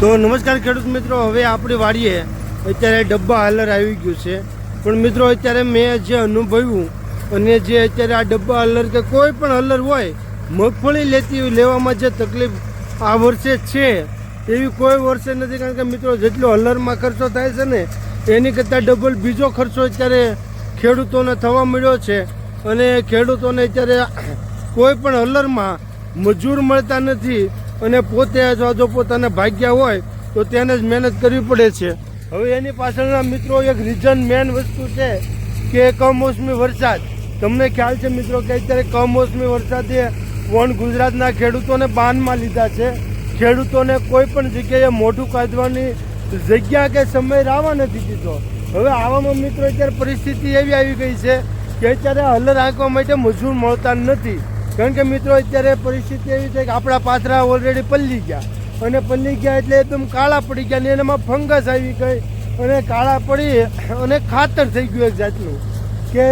તો નમસ્કાર ખેડૂત મિત્રો, હવે આપણી વાડીએ અત્યારે ડબ્બા હાલર આવી ગયું છે. પણ મિત્રો, અત્યારે મેં જે અનુભવ્યું અને જે અત્યારે આ ડબ્બા હલર કે કોઈ પણ હલર હોય, મગફળી લેતી લેવામાં જે તકલીફ આ વર્ષે છે, એવી કોઈ વર્ષે નથી. કારણ કે મિત્રો, જેટલો હલરમાં ખર્ચો થાય છે ને, એની કરતાં ડબલ બીજો ખર્ચો અત્યારે ખેડૂતોને થવા મળ્યો છે. અને ખેડૂતોને અત્યારે કોઈ પણ હલરમાં મજૂર મળતા નથી. અને પોતે અથવા જો પોતાને ભાગ્યા હોય, તો તેને જ મહેનત કરવી પડે છે. હવે એની પાછળના મિત્રો એક રીઝન મેન વસ્તુ છે કે કમોસમી વરસાદ. તમને ખ્યાલ છે મિત્રો કે અત્યારે કમોસમી વરસાદે વન ગુજરાતના ખેડૂતોને બાનમાં લીધા છે. ખેડૂતોને કોઈ પણ જગ્યાએ મોઢું કાઢવાની જગ્યા કે સમય રાવા નથી દીધો. હવે આવામાં મિત્રો અત્યારે પરિસ્થિતિ એવી આવી ગઈ છે કે અત્યારે હલર આંકવા માટે મજૂર મળતા નથી. કારણ કે મિત્રો, અત્યારે પરિસ્થિતિ એવી છે કે આપણા પાથરા ઓલરેડી પલ્લી ગયા. અને પલ્લી ગયા એટલે એકદમ કાળા પડી ગયા ને એનામાં ફંગસ આવી ગઈ. અને કાળા પડી અને ખાતર થઈ ગયું એક જાતનું. કે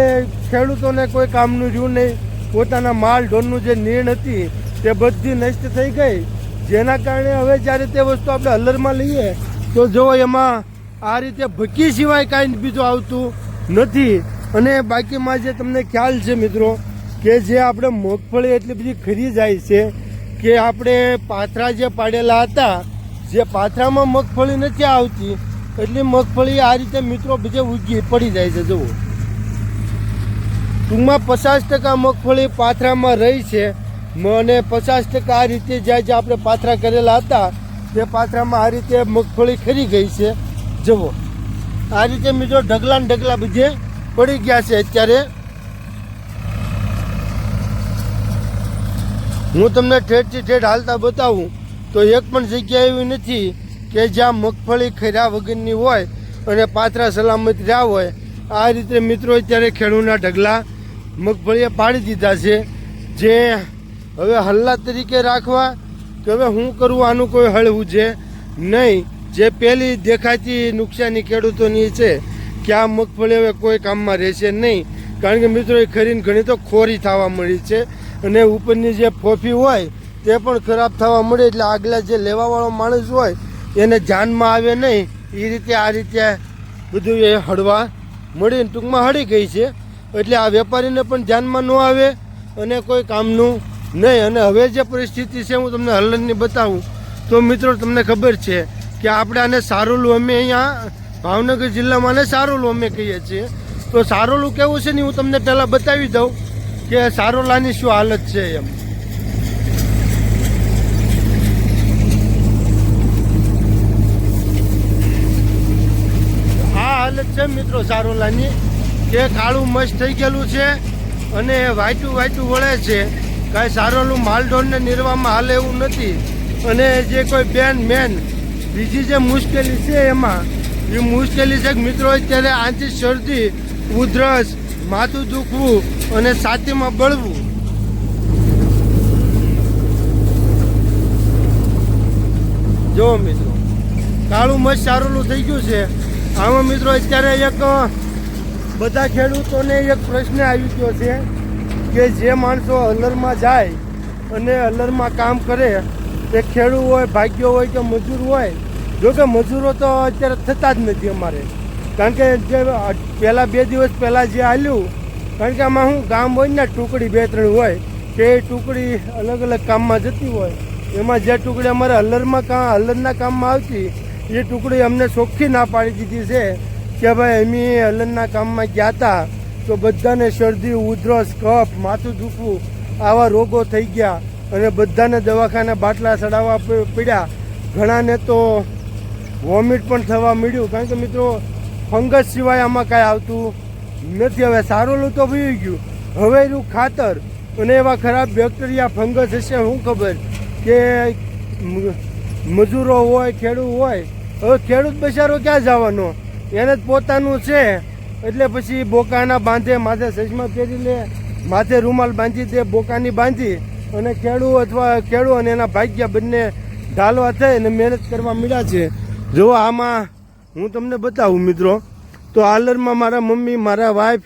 ખેડૂતોને કોઈ કામનું રહ્યું નહીં. પોતાના માલ ઢોરનું જે નીણ હતી તે બધી નષ્ટ થઈ ગઈ. જેના કારણે હવે જ્યારે તે વસ્તુ આપણે હલરમાં લઈએ, તો જો એમાં આ રીતે ભકી સિવાય કાંઈ બીજું આવતું નથી. અને બાકીમાં જે તમને ખ્યાલ છે મિત્રો કે જે આપણે મગફળી એટલી બધી ખરી જાય છે કે આપણે પાથરા જે પાડેલા હતા, જે પાથરામાં મગફળી નથી આવતી, એટલી મગફળી આ રીતે મિત્રો બીજે ઉગી પડી જાય છે, જુઓ. ટૂંકમાં પચાસ ટકા મગફળી પાથરામાં રહી છે. અને પચાસ ટકા આ રીતે જ્યાં જ્યાં આપણે પાથરા કરેલા હતા, તે પાથરામાં આ રીતે મગફળી ખરી ગઈ છે. જુઓ. આ રીતે મિત્રો ઢગલા ને ઢગલા બીજે પડી ગયા છે અત્યારે. હું તમને ઠેઠથી ઠેઠ હાલતા બતાવું તો એક પણ જગ્યા એવી નથી કે જ્યાં મગફળી ખર્યા વગરની હોય અને પાત્રા સલામત રહ્યા હોય. આ રીતે મિત્રો અત્યારે ખેડૂતના ઢગલા મગફળીએ પાડી દીધા છે. જે હવે હલ્લા તરીકે રાખવા કે હવે હું કરું આનું કોઈ હળવું છે નહીં. જે પહેલી દેખાતી નુકસાની ખેડૂતોની છે કે આ મગફળી હવે કોઈ કામમાં રહેશે નહીં. કારણ કે મિત્રો એ ખરીને ઘણી તો ખોરી થવા મળી છે. અને ઉપરની જે ફોફી હોય, તે પણ ખરાબ થવા મળે એટલે આગલા જે લેવાવાળો માણસ હોય, એને જાનમાં આવે નહીં. એ રીતે આ રીતે બધું એ હળવા મળીને ટૂંકમાં હળી ગઈ છે. એટલે આ વેપારીને પણ ધ્યાનમાં ન આવે અને કોઈ કામનું નહીં. અને હવે જે પરિસ્થિતિ છે, હું તમને હલનની બતાવું. તો મિત્રો, તમને ખબર છે કે આપણે આને સારોલું અમે અહીંયા ભાવનગર જિલ્લામાં આને સારોલું અમે કહીએ છીએ. તો સારોલું કેવું છે ને, હું તમને પહેલાં બતાવી દઉં. કે સારોલાની શું હાલત છે એમ. આ હાલત છે મિત્રો સારોલાની કે કાળું મસ્ત થઈ ગયેલું છે અને વાયટું વાયટું વળે છે. કાંઈ સારોલું માલઢોળને નિર્વામાં હાલે એવું નથી. અને જે કોઈ બેન, મેન, બીજી જે મુશ્કેલી છે એમાં, એ મુશ્કેલી છે કે મિત્રો અત્યારે આંચી, શરદી, ઉધરસ માથું દુખવું અને છાતીમાં બળવું. જો મિત્રો, કાળું મસ્ત સારું થઈ ગયું છે. આમાં મિત્રો, અત્યારે એક બધા ખેડૂતોને એક પ્રશ્ન આવી ગયો છે કે જે માણસો હલરમાં જાય અને હલરમાં કામ કરે, તે ખેડૂત હોય, ભાગ્યો હોય કે મજૂર હોય. જો કે મજૂરો તો અત્યારે થતા જ નથી અમારે. કારણ કે જે પહેલાં બે દિવસ પહેલાં જે હાલ્યું કારણ કે આમાં શું ગામ હોય ને, ટુકડી બે ત્રણ હોય એ ટુકડી અલગ અલગ કામમાં જતી હોય. એમાં જે ટુકડી અમારે હલરમાં કામ હલરના કામમાં આવતી, એ ટુકડી અમને ચોખ્ખી ના પાડી દીધી છે કે ભાઈ, અમે હલનના કામમાં ગયા હતા તો બધાને શરદી, ઉધરસ, કફ, માથું દુખવું, આવા રોગો થઈ ગયા અને બધાને દવાખાના બાટલા ચડાવવા પડ્યા. ઘણાને તો વોમિટ પણ થવા મળ્યું કારણ કે મિત્રો ફંગસ સિવાય આમાં કાંઈ આવતું નથી. હવે સારોલું તો વહી ગયું. હવે એનું ખાતર અને એવા ખરાબ બેક્ટેરિયા, ફંગસ હશે શું ખબર? કે મજૂરો હોય, ખેડૂત હોય, હવે ખેડૂત બચારો ક્યાં જવાનો? એને જ પોતાનું છે. એટલે પછી બોકાના બાંધે, માથે સજમા પહેરી લે, માથે રૂમાલ બાંધી દે, બોકાની બાંધી અને ખેડૂ અથવા ખેડૂત અને એના ભાગ્ય બંને ઢાલવા થઈ અને મહેનત કરવા મળ્યા છે. જો આમાં હું તમને બતાવું મિત્રો. તો આલરમાં મારા મમ્મી, મારા વાઈફ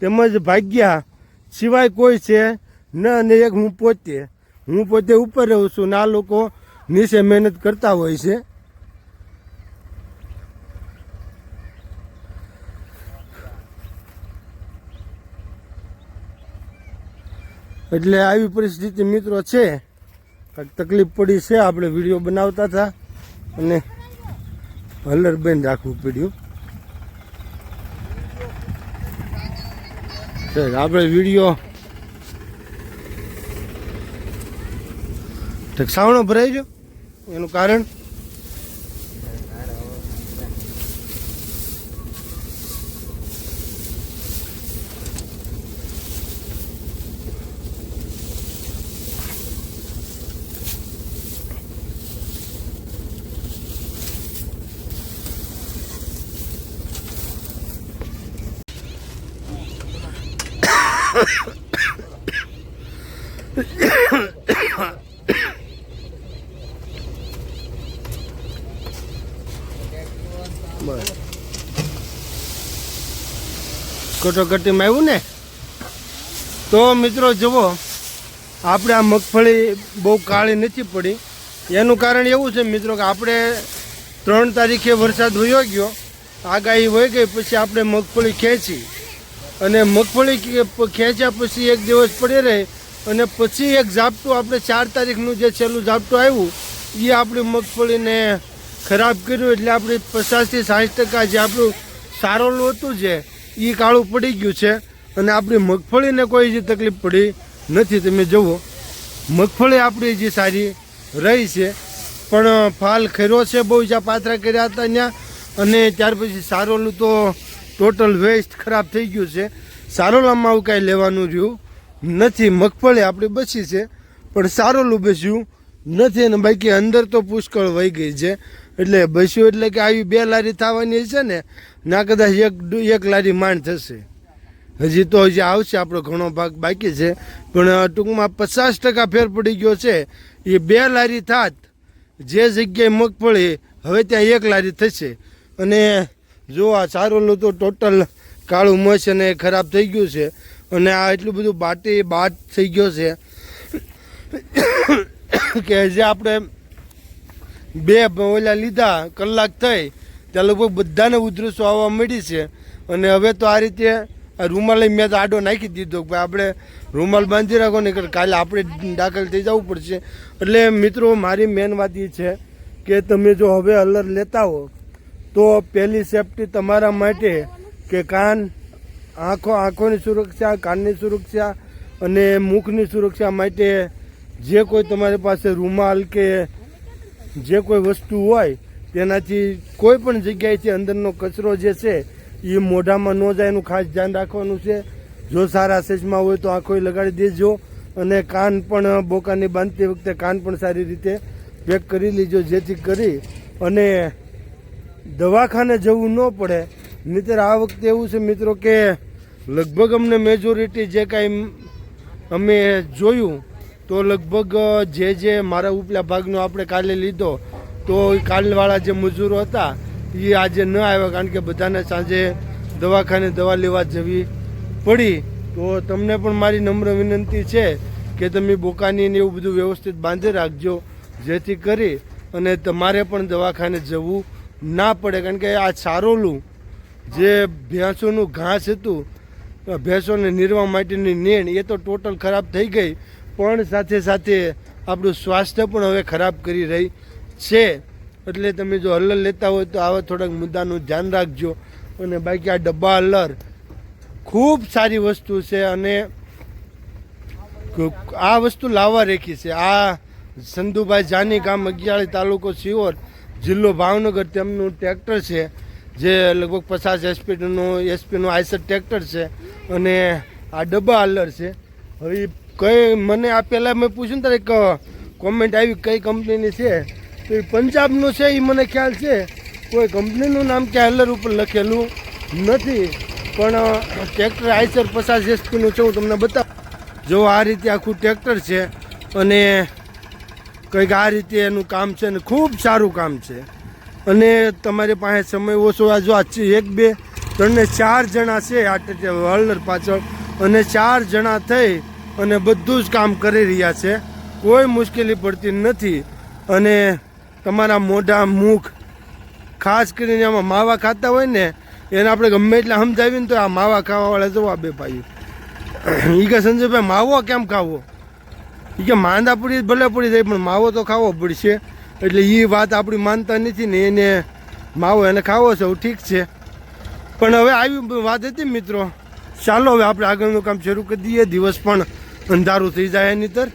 તેમજ ભાગ્યા સિવાય કોઈ છે ન અને એક હું પોતે. હું પોતે ઉપર રહું છું ને આ લોકો નીચે મહેનત કરતા હોય છે. એટલે આવી પરિસ્થિતિ મિત્રો છે. તકલીફ પડી છે, આપણે વીડિયો બનાવતા હતા. અને હલર બંધ રાખવું પડ્યું. આપણે વીડિયો સાવણો ભરાઈ ગયો. એનું કારણ? કટોકટીમાં આવ્યું ને? તો મિત્રો જુઓ, આપણે આ મગફળી બહુ કાળી નથી પડી. એનું કારણ એવું છે મિત્રો કે આપણે ત્રણ તારીખે વરસાદ વયો ગયો. આગાહી વહી ગઈ, પછી આપણે મગફળી ખેંચી. અને મગફળી ખેંચ્યા પછી એક દિવસ પડી રહે અને પછી એક ઝાપટું આપણે ચાર તારીખનું જે છેલ્લું ઝાપટું આવ્યું એ આપણી મગફળીને ખરાબ કર્યું એટલે આપણી પચાસથી સાઠ ટકા જે આપણું સારોલું હતું છે એ કાળું પડી ગયું છે અને આપણી મગફળીને કોઈ જે તકલીફ પડી નથી. તમે જુઓ, મગફળી આપણી જે સારી રહી છે, પણ ફાલ ખર્યો છે, બહુ જ્યાં પાથરા કર્યા હતા ત્યાં અને ત્યાર પછી સારોલું તો ટોટલ વેસ્ટ ખરાબ થઈ ગયું છે. સારોલામાં આવું કાંઈ લેવાનું રહ્યું. નથી, મગફળી આપણી બચી છે, પણ સારોલું બસ્યું નથી અને બાકી અંદર તો પુષ્કળ વહી ગઈ છે. એટલે બસ્યું એટલે કે આવી બે લારી થવાની છે ને, ના કદાચ એક એક લારી માંડ થશે. હજી તો હજી આવશે આપણો ઘણો ભાગ બાકી છે, પણ ટૂંકમાં પચાસ ટકા ફેર પડી ગયો છે. એ બે લારી થાત, જે જગ્યાએ મગફળી, હવે ત્યાં એક લારી થશે. અને જો આ સારોલું તો ટોટલ કાળું મસ અને ખરાબ થઈ ગયું છે. અને આ એટલું બધું બાટી બાટ થઈ ગયો છે કે જે આપણે બે ઓલા લીધા કલાક થઈ, ત્યાં લગભગ બધાને ઉધરસો આવવા મળી છે. અને હવે તો આ રીતે આ રૂમાલ મેં તો આડો નાખી દીધો ભાઈ આપણે રૂમાલ બાંધી રાખો ને કાલે આપણે દાખલ થઈ જવું પડશે. એટલે મિત્રો, મારી મેન વાત એ છે કે તમે જો હવે અલર લેતા હો તો પહેલી સેફટી તમારા માટે કે કાન, આંખો, આંખોની સુરક્ષા, કાનની સુરક્ષા અને મુખની સુરક્ષા માટે જે કોઈ તમારી પાસે રૂમાલ કે જે કોઈ વસ્તુ હોય, તેનાથી કોઈ પણ જગ્યાએથી અંદરનો કચરો જે છે એ મોઢામાં ન જાય એનું ખાસ ધ્યાન રાખવાનું છે. જો સારા સેજમાં હોય તો આંખો લગાડી દેજો અને કાન પણ બોકાની બાંધતી વખતે કાન પણ સારી રીતે પેક કરી લેજો જેથી કરી અને દવાખાને જવું ન પડે. મિત્ર, આ વખતે એવું છે મિત્રો કે લગભગ અમને મેજોરિટી જે કાંઈ અમે જોયું, તો લગભગ જે જે મારા ઉપલા ભાગનો આપણે કાલે લીધો, તો કાલવાળા જે મજૂરો હતા, એ આજે ન આવ્યા કારણ કે બધાને સાંજે દવાખાને દવા લેવા જવી પડી. તો તમને પણ મારી નમ્ર વિનંતી છે કે તમે બોકાની એવું બધું વ્યવસ્થિત બાંધી રાખજો, જેથી કરી અને તમારે પણ દવાખાને જવું ના પડે, કારણ કે આ સારોલું જે ભેંસોનું ઘાસ હતું ભેંસોને નિર્વા માટેની નેણ, એ તો ટોટલ ખરાબ થઈ ગઈ, પણ સાથે સાથે આપણું સ્વાસ્થ્ય પણ હવે ખરાબ કરી રહી છે. એટલે તમે જો હલર લેતા હોય તો આવા થોડાક મુદ્દાનું ધ્યાન રાખજો. અને બાકી આ ડબ્બા હલર ખૂબ સારી વસ્તુ છે અને આ વસ્તુ લાવવા રેખી છે. આ સંધુભાઈ જાની ગામ અગિયાળી તાલુકો સિહોર જિલ્લો ભાવનગર તેમનું ટ્રેક્ટર છે, જે લગભગ પચાસ એસપીનું એસપીનું આઈસર ટ્રેક્ટર છે અને આ ડબ્બા હાલર છે. હવે કઈ, મને આ પહેલાં મેં પૂછ્યું ત્યારે એક કોમેન્ટ આવી, કઈ કંપનીની છે? તો એ પંજાબનું છે એ મને ખ્યાલ છે. કોઈ કંપનીનું નામ ક્યાં હલર ઉપર લખેલું નથી, પણ ટ્રેક્ટર આઈસર પચાસ એસપીનું છે, હું તમને બતાવું. જો આ રીતે આખું ટ્રેક્ટર છે અને કંઈક આ રીતે એનું કામ છે ને ખૂબ સારું કામ છે. અને તમારી પાસે સમય ઓછો આ જો આ એક, બે ત્રણને ચાર જણા છે, આ હલર પાછળ, અને ચાર જણા થઈ અને બધું જ કામ કરી રહ્યા છે. કોઈ મુશ્કેલી પડતી નથી. અને તમારા મોઢા, મુખ, ખાસ કરીને આમાં માવા ખાતા હોય ને, એને આપણે ગમે એટલે સમજાવીને તો આ માવા ખાવાવાળા જવા બે ભાઈ. એ કે સંજયભાઈ, માવો કેમ ખાવો? એ કે માંદા ભલેપુરી જાય પણ માવો તો ખાવો પડશે. એટલે એ વાત આપણી માનતા નથી ને એને માવો એને ખાવો છે ઠીક છે. પણ હવે આવી વાત હતી મિત્રો. ચાલો હવે આપણે આગળનું કામ શરૂ કરી દઈએ. દિવસ પણ અંધારું થઈ જાય એની તર